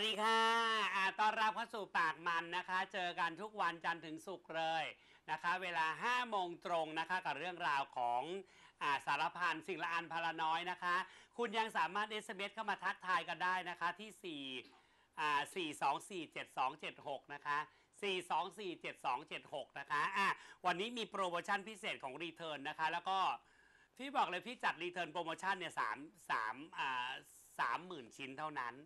วัสดีค่ะอ่าต้อนรับเข้าสู่ปากมันนะคะ เจอกันทุกวันจันทร์ถึงศุกร์เลยนะคะ เวลา5โมงตรงนะคะกับเรื่องราวของอาสารพันสิ่งละอันพาลาน้อยนะคะ คุณยังสามารถ SMS เข้ามาทักทายกันได้นะคะที่ 4 อ่า 4247276 นะคะ 4247276 นะคะอะวันนี้มีโปรโมชั่นพิเศษของ Return นนะคะ แล้วก็พี่บอกเลยพี่จัด Return โปรโมชั่นเนี่ยสามสามอ่าสามหมื่นชิ้นเท่านั้น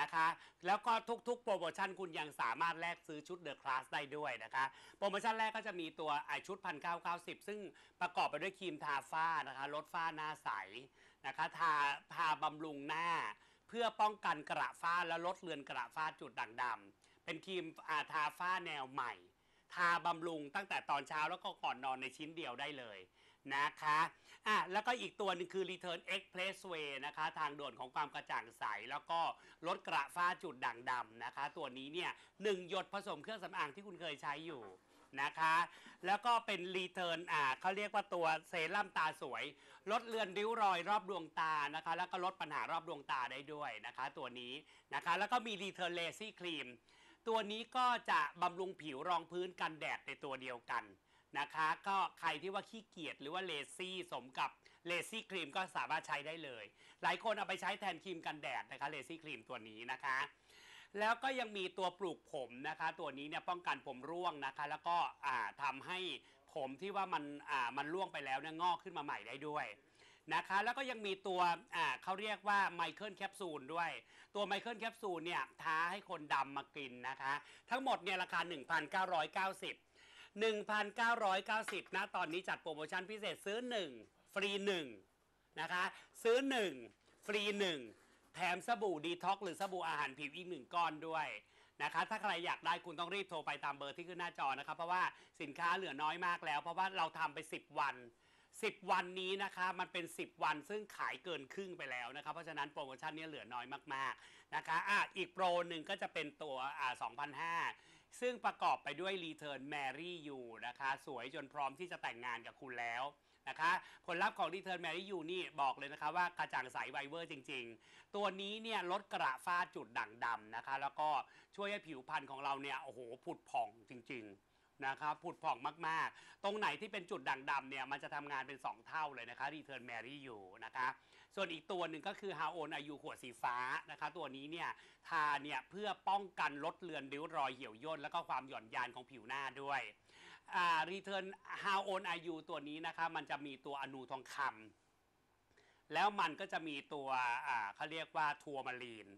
นะคะ แล้วก็ทุกๆ โปรโมชั่นคุณยังสามารถแลกซื้อชุด The Class ได้ด้วยนะคะ โปรโมชั่นแรกก็จะมีตัวไอชุด 1990 ซึ่งประกอบไปด้วยครีมทาฝ้านะคะลดฝ้าหน้าใสนะคะทาทาบำรุงหน้า เพื่อป้องกันกระฝ้าและลดเลือนกระฝ้าจุดด่างดำเป็นครีมาทาฝ้าแนวใหม่ ทาบำรุงตั้งแต่ตอนเช้าแล้วก็ก่อนนอนในชิ้นเดียวได้เลยนะคะ อะแล้วก็อีกตัวหนึงคือ Return Expressway นะคะ ทางด่วนของความกระจ่างใส แล้วก็ลดกระฝ้าจุดด่างดำนะคะ ตัวนี้เนี่ยหนึ่งหยดผสมเครื่องสำอางที่คุณเคยใช้อยู่นะคะ แล้วก็เป็น Return อ่าเขาเรียกว่าตัวเซรั่มตาสวย ลดเลือนริ้วรอยรอบดวงตานะคะ แล้วก็ลดปัญหารอบดวงตาได้ด้วยนะคะ ตัวนี้นะคะ แล้วก็มี Return Lazy Cream ตัวนี้ก็จะบำรุงผิวรองพื้นกันแดดในตัวเดียวกัน นะคะ ก็ใครที่ว่าขี้เกียจหรือว่าเลซี่สมกับเลซี่ครีมก็สามารถใช้ได้เลย หลายคนเอาไปใช้แทนครีมกันแดดนะคะเลซี่ครีมตัวนี้นะคะ แล้วก็ยังมีตัวปลูกผมนะคะ ตัวนี้เนี่ยป้องกันผมร่วงนะคะ แล้วก็อ่าทำให้ผมที่ว่ามันมันร่วงไปแล้วเนี่ยงอกขึ้นมาใหม่ได้ด้วยนะคะแล้วก็ยังมีตัวเขาเรียกว่าไมเคิลแคปซูลด้วย ตัวไมเคิลแคปซูลเนี่ยท้าให้คนดำมากินนะคะ ทั้งหมดเนี่ยราคา 1,990 1,990 นะตอนนี้จัดโปรโมชั่นพิเศษซื้อ 1 ฟรี 1 นะคะ ซื้อ 1 ฟรี 1 แถมสบู่ดีท็อกหรือสบู่อาหารผิวอีก1ก้อนด้วยนะคะถ้าใครอยากได้คุณต้องรีบโทรไปตามเบอร์ที่ขึ้นหน้าจอนะครับ เพราะว่าสินค้าเหลือน้อยมากแล้ว เพราะว่าเราทำไป 10 วัน 10 วันนี้นะคะมันเป็น 10 วันซึ่งขายเกินครึ่งไปแล้วนะคะเพราะฉะนั้นโปรโมชั่นนี้เหลือน้อยมากๆนะคะอะอีกโปรหนึ่งก็จะเป็นตัวอ่า2,500 ซึ่งประกอบไปด้วย Return Mary You นะคะ สวยจนพร้อมที่จะแต่งงานกับคุณแล้วนะคะผลลัพธ์ของ Return Mary You นี่บอกเลยนะคะว่ากระจ่างใสไวเวอร์จริง ๆ ตัวนี้เนี่ยลดกระฝ้าจุดด่างดำนะคะ แล้วก็ช่วยให้ผิวพรรณของเราเนี่ยโอ้โหผุดผ่องจริง ๆนะครับผุดผ่องมาก ๆ ตรงไหนที่เป็นจุดด่างดำเนี่ย มันจะทำงานเป็น 2 เท่าเลยนะคะ Return Mary You นะคะ ส่วนอีกตัวหนึ่งก็คือ How On Are You ขวดสีฟ้านะคะ ตัวนี้เนี่ยทาเนี่ยเพื่อป้องกันลดเลือนริ้วรอยเหี่ยวย่นแล้วก็ความหย่อนยานของผิวหน้าด้วยอ่า Return How On Are You ตัวนี้นะคะ มันจะมีตัวอนูทองคำแล้วมันก็จะมีตัวอ่าเขาเรียกว่าทัวร์มาลีน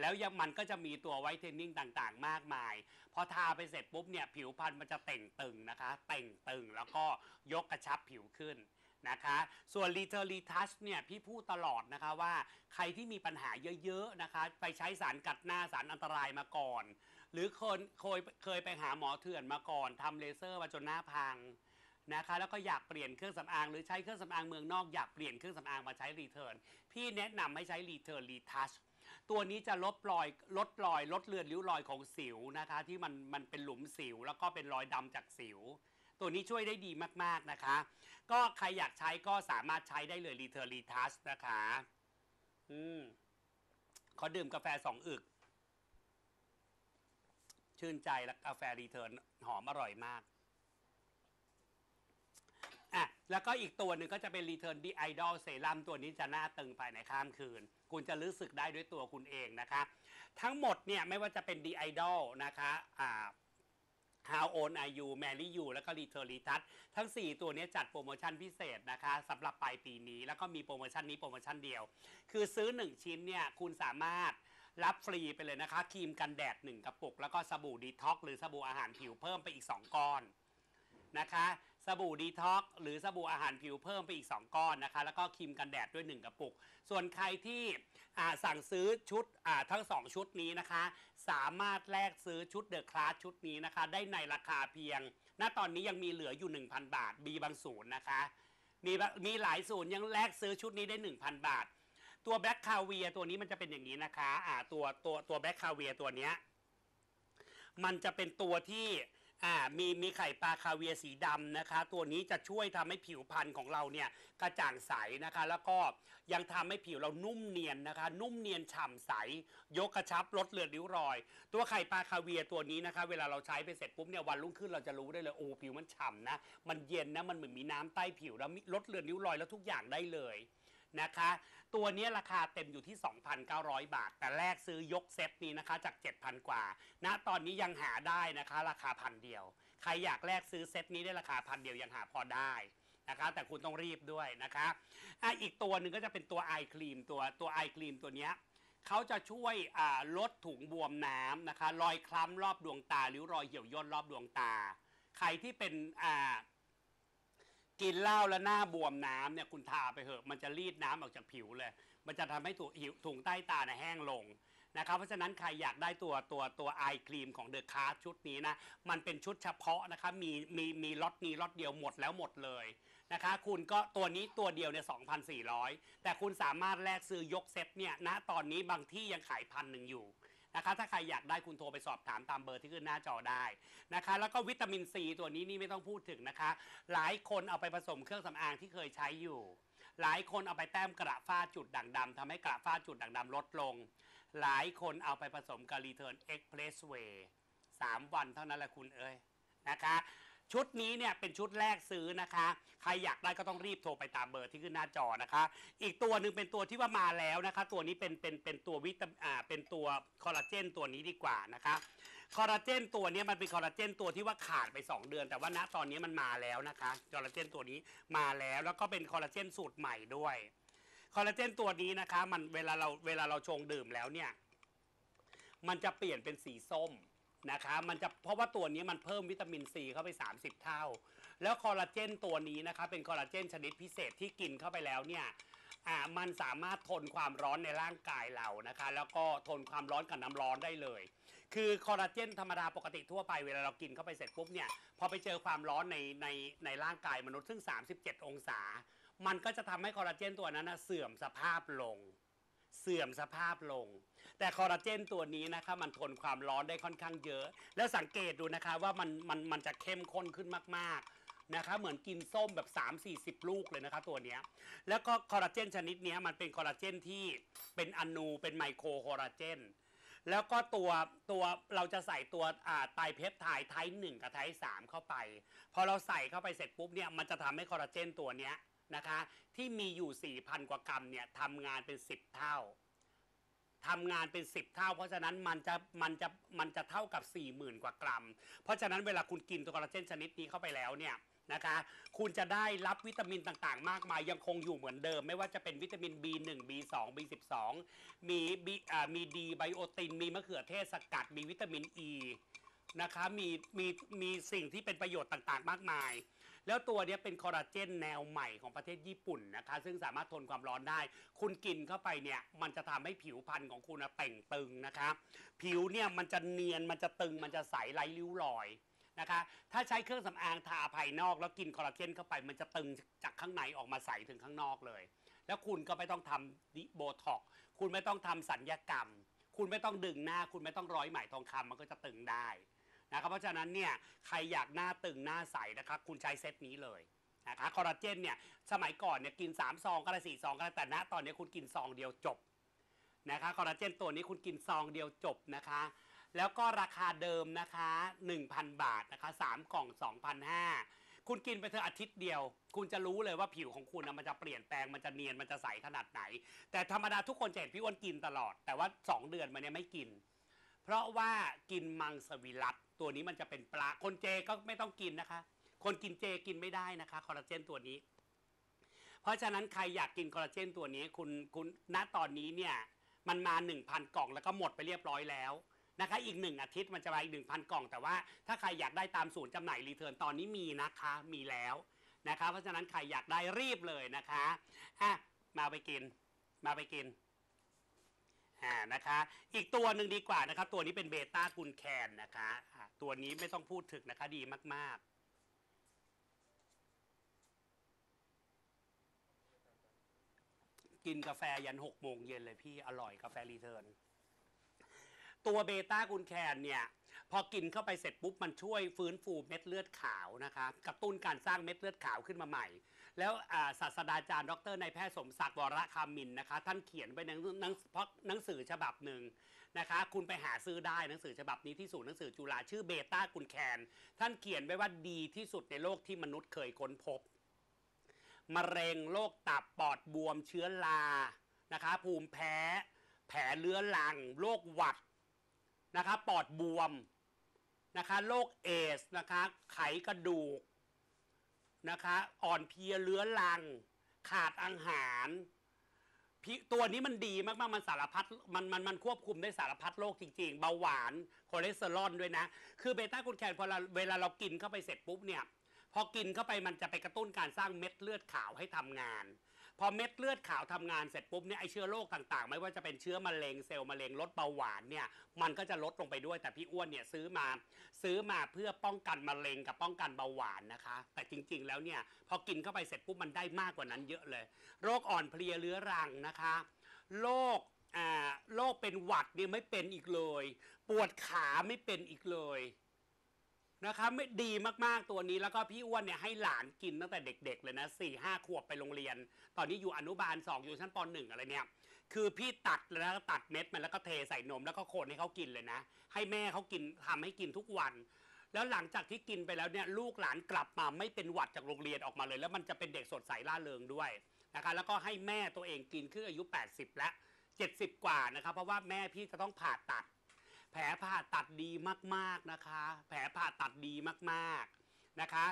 แล้วยังมันก็จะมีตัวไวท์เทนนิ่งต่างๆ มากมาย พอทาไปเสร็จปุ๊บเนี่ยผิวพรรณมันจะเต่งตึงนะคะ เต่งตึงแล้วก็ยกกระชับผิวขึ้น นะคะ ส่วน r e t u r r e Touch เนี่ยพี่พูดตลอดนะคะว่าใครที่มีปัญหาเยอะๆนะคะ ไปใช้สารกัดหน้าสารอันตรายมาก่อน หรือคนเคยเคยไปหาหมอเถื่อนมาก่อนทำเลเซอร์มาจนหน้าพังนะคะแล้วก็อยากเปลี่ยนเครื่องสำอางหรือใช้เครื่องสำอางเมืองนอกอยากเปลี่ยนเครื่องสำอางมาใช้รีเทิร์นพี่แนะนำให้ใช้รีเทิร์นรีทัชตัวนี้จะลดรอยลดรอย ลดเลือนริ้วรอยของสิวนะคะ ที่มันมันเป็นหลุมสิว แล้วก็เป็นรอยดำจากสิว ตัวนี้ช่วยได้ดีมาก ๆ นะคะ ก็ใครอยากใช้ก็สามารถใช้ได้เลยรีเทิร์รีทัชนะคะ อืมขอดื่มกาแฟสองอึก ชื่นใจและกาแฟรีเทิร์นหอมอร่อยมากอะแล้วก็อีกตัวหนึ่งก็จะเป็น Return the Idol Serum ตัวนี้จะหน้าตึงภายในข้ามคืน คุณจะรู้สึกได้ด้วยตัวคุณเองนะคะ ทั้งหมดเนี่ยไม่ว่าจะเป็น The Idol นะคะอ่า How Old Are You Marry You แล้วก็ Return r e t o u c ทั้ง 4 ตัวนี้จัดโปรโมชั่นพิเศษนะคะสำหรับปลายปีนี้ แล้วก็มีโปรโมชั่นนี้โปรโมชั่นเดียว คือซื้อ 1 ชิ้นเนี่ยคุณสามารถรับฟรีไปเลยนะคะครีมกันแดด 1 กระปุก แล้วก็สบู่ดีท็อกหรือสบู่อาหารผิวเพิ่มไปอีก 2 ก้อนนะคะสบู่ดีท็อกหรือสบู่อาหารผิวเพิ่มไปอีก 2 ก้อนนะคะ แล้วก็ครีมกันแดดด้วย 1 กระปุก ส่วนใครที่สั่งซื้อชุดทั้ง 2 ชุดนี้นะคะ สามารถแลกซื้อชุดเดอะคลาสชุดนี้นะคะ ได้ในราคาเพียง ณ ตอนนี้ยังมีเหลืออยู่ 1,000 บาท มีบางศูนย์นะคะ มีมีหลายศูนย์ยังแลกซื้อชุดนี้ได้ 1,000 บาท ตัวแบล็คคาเวียตัวนี้มันจะเป็นอย่างนี้นะคะอ่าตัวตัวตัวแบล็คคาเวียตัวเนี้ย มันจะเป็นตัวที่ อ่ามีมีไข่ปลาคาเวียร์สีดำนะคะ ตัวนี้จะช่วยทำให้ผิวพรรณของเราเนี่ยกระจ่างใสนะคะ แล้วก็ยังทำให้ผิวเรานุ่มเนียนนะคะ นุ่มเนียนฉ่ำใส ยกกระชับลดเลือนริ้วรอย ตัวไข่ปลาคาเวียร์ตัวนี้นะคะ เวลาเราใช้ไปเสร็จปุ๊บเนี่ยวันรุ่งขึ้นเราจะรู้ได้เลยโอ้ผิวมันฉ่ำนะมันเย็นนะมันเหมือนมีน้ำใต้ผิวแล้วมีลดเลือนริ้วรอยแล้วทุกอย่างได้เลย นะคะ ตัวนี้ราคาเต็มอยู่ที่ 2,900 บาท แต่แรกซื้อยกเซตนี้นะคะจาก 7,000 กว่าณตอนนี้ยังหาได้นะคะ ราคาพันเดียว ใครอยากแลกซื้อเซตนี้ได้ราคาพันเดียวยังหาพอได้นะคะแต่คุณต้องรีบด้วยนะคะอะอีกตัวหนึ่งก็จะเป็นตัวไอครีมตัวตัวไอครีมตัวเนี้ยเขาจะช่วยลดถุงบวมน้ำนะคะ รอยคล้ำรอบดวงตาหรือรอยเหี่ยวย่นรอบดวงตา ใครที่เป็นอ่า กินเหล้าแล้วหน้าบวมน้ำเนี่ยคุณทาไปเหอะ มันจะรีดน้ำออกจากผิวเลย มันจะทำให้ถุงหิวถุงใต้ตาเนี่ยแห้งลงนะครับ เพราะฉะนั้นใครอยากได้ตัวตัวตัวไอครีมของเดอะคาร์ชุดนี้นะ มันเป็นชุดเฉพาะนะคะมีมีมีล็อตนี้ล็อตเดียวหมดแล้วหมดเลยนะคะ คุณก็ตัวนี้ตัวเดียวเนี่ย2,400 แต่คุณสามารถแลกซื้อยกเซตเนี่ยณตอนนี้บางที่ยังขายพันหนึ่งอยู่ นะคะถ้าใครอยากได้คุณโทรไปสอบถามตามเบอร์ที่ขึ้นหน้าจอได้นะคะ แล้วก็วิตามินซีตัวนี้นี่ไม่ต้องพูดถึงนะคะ หลายคนเอาไปผสมเครื่องสำอางที่เคยใช้อยู่ หลายคนเอาไปแต้มกระฝ้าจุดด่างดำทำให้กระฝ้าจุดด่างดำลดลง หลายคนเอาไปผสมกับรีเทิร์นเอ็กเพรสเวย์สามวันเท่านั้นแหละคุณเอ้ยนะคะ ชุดนี้เนี่ยเป็นชุดแรกซื้อนะคะ ใครอยากได้ก็ต้องรีบโทรไปตามเบอร์ที่ขึ้นหน้าจอนะคะ อีกตัวหนึ่งเป็นตัวที่ว่ามาแล้วนะคะ ตัวนี้เป็นเป็นเป็นตัววิตาอ่าเป็นตัวคอลลาเจนตัวนี้ดีกว่านะคะคอลลาเจนตัวนี้มันเป็นคอลลาเจนตัวที่ว่าขาดไป 2 เดือน แต่ว่าณตอนนี้มันมาแล้วนะคะคอลลาเจนตัวนี้มาแล้วแล้วก็เป็นคอลลาเจนสูตรใหม่ด้วยคอลลาเจนตัวนี้นะคะ มันเวลาเราเวลาเราชงดื่มแล้วเนี่ย มันจะเปลี่ยนเป็นสีส้ม นะคะมันจะเพราะว่าตัวนี้มันเพิ่มวิตามินซีเข้าไป 30 เท่า แล้วคอลลาเจนตัวนี้นะคะเป็นคอลลาเจนชนิดพิเศษที่กินเข้าไปแล้วเนี่ยอ่ามันสามารถทนความร้อนในร่างกายเรานะคะ แล้วก็ทนความร้อนกับน้ำร้อนได้เลย คือคอลลาเจนธรรมดาปกติทั่วไปเวลาเรากินเข้าไปเสร็จปุ๊บเนี่ยพอไปเจอความร้อนในในในร่างกายมนุษย์ซึ่ง 37 องศา มันก็จะทำให้คอลลาเจนตัวนั้นนะเสื่อมสภาพลง เสื่อมสภาพลง แต่คอลลาเจนตัวนี้นะคะมันทนความร้อนได้ค่อนข้างเยอะ แล้วสังเกตดูนะคะว่ามันมันมันจะเข้มข้นขึ้นมากๆนะคะเหมือนกินส้มแบบ 3-40 ลูกเลยนะคะตัวเนี้ยแล้วก็คอลลาเจนชนิดนี้มันเป็นคอลลาเจนที่เป็นอนูเป็นไมโครคอลลาเจนแล้วก็ตัวตัวเราจะใส่ตัวอ่าไตรเพปไทด์ไทป์หนึ่งกับไทป์สามเข้าไป พอเราใส่เข้าไปเสร็จปุ๊บเนี่ยมันจะทำให้คอลลาเจนตัวเนี้ย นะคะ ที่มีอยู่ 4,000 กว่ากรัมเนี่ยทำงานเป็น 10 เท่าทำงานเป็น 10 เท่า เพราะฉะนั้นมันจะมันจะมันจะเท่ากับ 40,000 กว่ากรัม เพราะฉะนั้นเวลาคุณกินตัวคอลลาเจนชนิดนี้เข้าไปแล้วเนี่ยนะคะ คุณจะได้รับวิตามินต่างๆ มากมายยังคงอยู่เหมือนเดิม ไม่ว่าจะเป็นวิตามิน B1 B2 B12 มีบีอ่ามีดีไบโอติน มีมะเขือเทศสกัด มีวิตามินอ e, ีนะคะ มีมีมีสิ่งที่เป็นประโยชน์ต่างๆ มากมาย แล้วตัวเนี้ยเป็นคอลลาเจนแนวใหม่ของประเทศญี่ปุ่นนะคะ ซึ่งสามารถทนความร้อนได้ คุณกินเข้าไปเนี่ยมันจะทำให้ผิวพรรณของคุณน่ะเต่งตึงนะคะ ผิวเนี่ยมันจะเนียนมันจะตึงมันจะใสไร้ริ้วรอยนะคะ ถ้าใช้เครื่องสำอางทาภายนอก แล้วกินคอลลาเจนเข้าไปมันจะตึงจากข้างในออกมาใสถึงข้างนอกเลย แล้วคุณก็ไม่ต้องทำดิโบท็อกซ์คุณไม่ต้องทำสัญญกรรม คุณไม่ต้องดึงหน้า คุณไม่ต้องร้อยไหมทองคำมันก็จะตึงได้ นะครับเพราะฉะนั้นเนี่ยใครอยากหน้าตึงหน้าใสนะครับคุณใช้เซตนี้เลยนะคะคอลลาเจนเนี่ยสมัยก่อนเนี่ยกิน3ซองก็ได้4ซองก็ได้แต่ณตอนนี้คุณกินซองเดียวจบนะคะคอลลาเจนตัวนี้คุณกินซองเดียวจบนะคะแล้วก็ราคาเดิมนะคะ 1,000 บาทนะคะ 3 กล่อง 2,500 คุณกินไปเถออาทิตย์เดียว คุณจะรู้เลยว่าผิวของคุณนะมันจะเปลี่ยนแปลง มันจะเนียน มันจะใสขนาดไหน แต่ธรรมดาทุกคนจะเห็นพี่อ้วนกินตลอด แต่ว่า 2 เดือนมาเนี่ยไม่กิน เพราะว่ากินมังสวิรัต ตัวนี้มันจะเป็นปลาคนเจก็ไม่ต้องกินนะคะ คนกินเจกินไม่ได้นะคะคอลลาเจนตัวนี้ เพราะฉะนั้นใครอยากกินคอลลาเจนตัวนี้คุณคุณณตอนนี้เนี่ยมันมา 1,000 กล่องแล้วก็หมดไปเรียบร้อยแล้วนะคะอีกหนึ่งอาทิตย์มันจะมาอีก 1,000 กล่อง แต่ว่าถ้าใครอยากได้ตามศูนย์จำหน่ายรีเทิร์นตอนนี้มีนะคะมีแล้วนะคะเพราะฉะนั้นใครอยากได้รีบเลยนะคะอะมาไปกิน มาไปกิน อ่านะคะ อีกตัวหนึ่งดีกว่านะครับ ตัวนี้เป็นเบต้ากุนแคนนะคะอ่าตัวนี้ไม่ต้องพูดถึงนะคะดีมาก ๆ กินกาแฟยันหกโมงเย็นเลยพี่อร่อยกาแฟรีเทิร์น ตัวเบต้ากุลแคนเนี่ย พอกินเข้าไปเสร็จปุ๊บมันช่วยฟื้นฟูเม็ดเลือดขาวนะคะกระตุ้นการสร้างเม็ดเลือดขาวขึ้นมาใหม่ แล้วอ่าศาสตราจารย์ดรนายแพทย์สมศักดิ์วรคามินนะคะ ท่านเขียนไว้ในหนังเพราะหนังสือฉบับหนึ่งนะคะ คุณไปหาซื้อได้หนังสือฉบับนี้ที่ศูนย์หนังสือจุฬาชื่อเบต้ากุลแคน ท่านเขียนไว้ว่าดีที่สุดในโลกที่มนุษย์เคยค้นพบมะเร็งโรคตับปอดบวมเชื้อรานะคะ ภูมิแพ้ แผลเรื้อรังโรคหวัดนะคะปอดบวม นะคะโรคเอสนะคะไขกระดูกนะคะอ่อนเพลียเรื้อรัง ขาดอาหารพิตัวนี้มันดีมากๆ มันสารพัดมันมันมันควบคุมได้สารพัดโรคจริงๆ เบาหวานคอเลสเตอรอลด้วยนะ คือเบต้ากูลแคนพอเราเวลาเรากินเข้าไปเสร็จปุ๊บเนี่ย พอกินเข้าไปมันจะไปกระตุ้นการสร้างเม็ดเลือดขาวให้ทำงาน อเม็ดเลือดขาวทำงานเสร็จปุ๊บเนี่ยไอเชื้อโรคต่างๆ ไม่ว่าจะเป็นเชื้อมะเร็งเซลล์มะเร็งลดเบาหวานเนี่ยมันก็จะลดลงไปด้วยแต่พี่อ้วนเนี่ยซื้อมาซื้อมาเพื่อป้องกันมะเร็งกับป้องกันเบาหวานนะคะ แต่จริงๆแล้วเนี่ยพอกินเข้าไปเสร็จปุ๊บมันได้มากกว่านั้นเยอะเลย โรคอ่อนเพลียเรื้อรังนะคะโรคโรคเป็นหวัดเนี่ยไม่เป็นอีกเลย ปวดขาไม่เป็นอีกเลย นะคะไม่ดีมากๆตัวนี้แล้วก็พี่อ้วนเนี่ยให้หลานกินตั้งแต่เด็ก ๆ เลยนะสี่ห้าขวบไปโรงเรียน ตอนนี้อยู่อนุบาลสองอยู่ชั้นปหนึ่งอะไรเนี่ยคือพี่ตัดแล้วก็ตัดเม็ดมันแล้วก็เทใส่นมแล้วก็คนให้เขากินเลยนะ ให้แม่เขากินทำให้กินทุกวัน แล้วหลังจากที่กินไปแล้วเนี่ยลูกหลานกลับมาไม่เป็นหวัดจากโรงเรียนออกมาเลย แล้วมันจะเป็นเด็กสดใสล่าเริงด้วยนะคะแล้วก็ให้แม่ตัวเองกินคืออายุ 80 แล้ว70 กว่านะคะเพราะว่าแม่พี่จะต้องผ่าตัด แผลผ่าตัดดีมากๆนะคะ แผลผ่าตัดดีมากๆนะคะ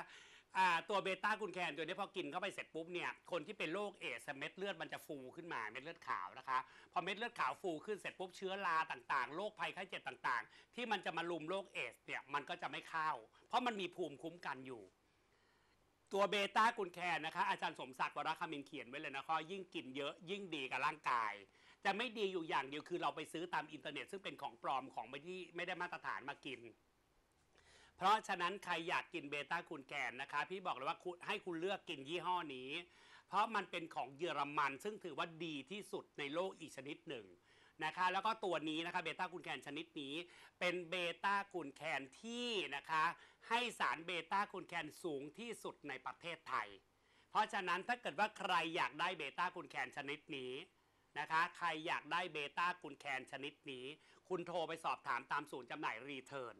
อ่าตัวเบต้ากูลแคนตัวนี้พอกินเข้าไปเสร็จปุ๊บเนี่ยคนที่เป็นโรคเอสเม็ดเลือดมันจะฟูขึ้นมาเม็ดเลือดขาวนะคะ พอเม็ดเลือดขาวฟูขึ้นเสร็จปุ๊บเชื้อราต่างๆโรคภัยไข้เจ็บต่างๆ ที่มันจะมาลุมโรคเอสเนี่ยมันก็จะไม่เข้า เพราะมันมีภูมิคุ้มกันอยู่ตัวเบต้ากูลแคนนะคะอาจารย์สมศักดิ์วรคามินเขียนไว้เลยนะคะยิ่งกินเยอะยิ่งดีกับร่างกาย จะไม่ดีอยู่อย่างเดียวคือเราไปซื้อตามอินเทอร์เน็ต ซึ่งเป็นของปลอมของไม่ที่ไม่ได้มาตรฐานมากิน เพราะฉะนั้นใครอยากกินเบต้าคูนแคนนะคะ พี่บอกเลยว่าให้คุณเลือกกินยี่ห้อนี้ เพราะมันเป็นของเยอรมัน ซึ่งถือว่าดีที่สุดในโลกอีกชนิดหนึ่งนะคะแล้วก็ตัวนี้นะคะเบต้าคูนแคนชนิดนี้ เป็นเบต้าคูนแคนที่นะคะให้สารเบต้าคูนแคนสูงที่สุดในประเทศไทย เพราะฉะนั้นถ้าเกิดว่าใครอยากได้เบต้าคูนแคนชนิดนี้ นะคะ ใครอยากได้เบต้ากุนแคนชนิดนี้ คุณโทรไปสอบถามตามศูนย์จำหน่ายรีเทิร์น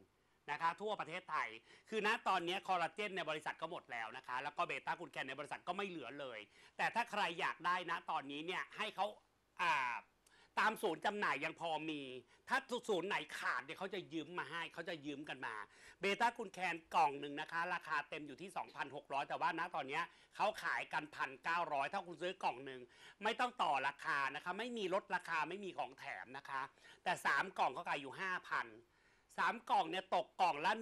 นะคะทั่วประเทศไทย คือณตอนนี้คอลลาเจนในบริษัทก็หมดแล้วนะคะ แล้วก็เบต้ากุนแคนในบริษัทก็ไม่เหลือเลย แต่ถ้าใครอยากได้นะตอนนี้เนี่ยให้เขาอ่า ตามศูนย์จำหน่ายยังพอมี ถ้าศูนย์ไหนขาดเนี่ยเขาจะยืมมาให้เขาจะยืมกันมา เบต้ากุนแคนกล่องหนึ่งนะคะ ราคาเต็มอยู่ที่ 2,600 แต่ว่าณตอนเนี้ยเขาขายกัน 1,900 ถ้าคุณซื้อกล่องหนึ่งไม่ต้องต่อราคานะคะ ไม่มีลดราคาไม่มีของแถมนะคะ แต่ 3 กล่องเขาขายอยู่ 5,000 3กล่องเนี่ยตกกล่องละ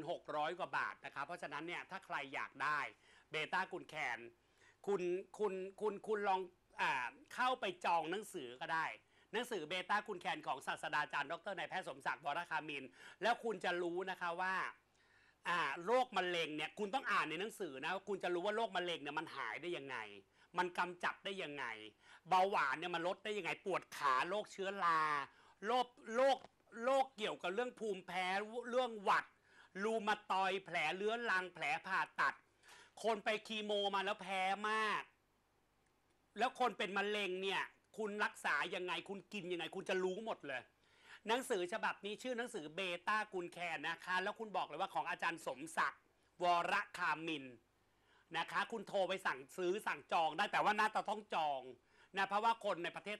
1,600 กว่าบาทนะคะเพราะฉะนั้นเนี่ยถ้าใครอยากได้เบต้ากุนแคนคุณคุณคุณคุณลองอาเข้าไปจองหนังสือก็ได้ หนังสือเบต้าคุณแคนของศาสตราจารย์ ดรนายแพทย์สมศักดิ์วรคามิน แล้วคุณจะรู้นะคะว่าอ่าโรคมะเร็งเนี่ยคุณต้องอ่านในหนังสือนะคุณจะรู้ว่าโรคมะเร็งเนี่ยมันหายได้ยังไง มันกำจัดได้ยังไง เบาหวานเนี่ยมันลดได้ยังไงปวดขาโรคเชื้อราโรคโรคโรคเกี่ยวกับเรื่องภูมิแพ้เรื่องหวัดรูมาตอยแผลเรื้อรังแผลผ่าตัด คนไปคีโมมาแล้วแพ้มาก แล้วคนเป็นมะเร็งเนี่ย คุณรักษายังไง คุณกินยังไง คุณจะรู้หมดเลย หนังสือฉบับนี้ชื่อหนังสือเบต้ากุลแคนนะคะ แล้วคุณบอกเลยว่าของอาจารย์สมศักดิ์วรคามินนะคะ คุณโทรไปสั่งซื้อสั่งจองได้แต่ว่าน่าจะต้องจองนะเพราะว่าคนในประเทศ